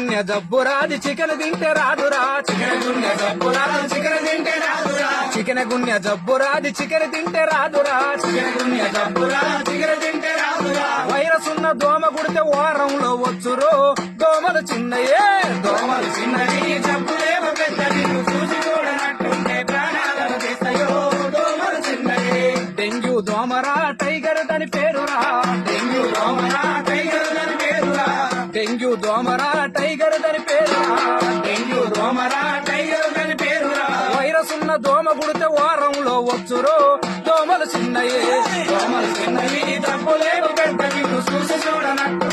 Chicken గున్య జబ్బు రాది chicken తింటే రాదురా. చికెన్ గున్య జబ్బు రాదు చికెన్ తింటే రాదురా. చికెన్ గున్య జబ్బు రాది చికెన్ తింటే రాదురా. చికెన్ గున్య జబ్బు రాదు చికెన్ తింటే రాదురా. వైరస్ ఉన్న దోమ గుడితే వారంలో వచ్చురు. దోమలు చిన్నయే దోమలు చిన్నది జబ్బులేమో పెద్దది చూసి చూడనట్టుంటే ప్రాణాలను చేస్తాయో దోమలు చిన్నయే. డెంగ్యూ దోమరా టైగర్ దాని పేరురా. డెంగ్యూ దోమరా టైగర్ దాని పేరు డెంగ్యూ దోమరా టైగర్ దాని పేరురా. వైరస్ ఉన్న దోమ గుడితే వారంలో వచ్చురో. దోమలు చిన్నయే. దోమలు చిన్నవి తప్పులేదు పెద్ద చూసి చూడనట్టు.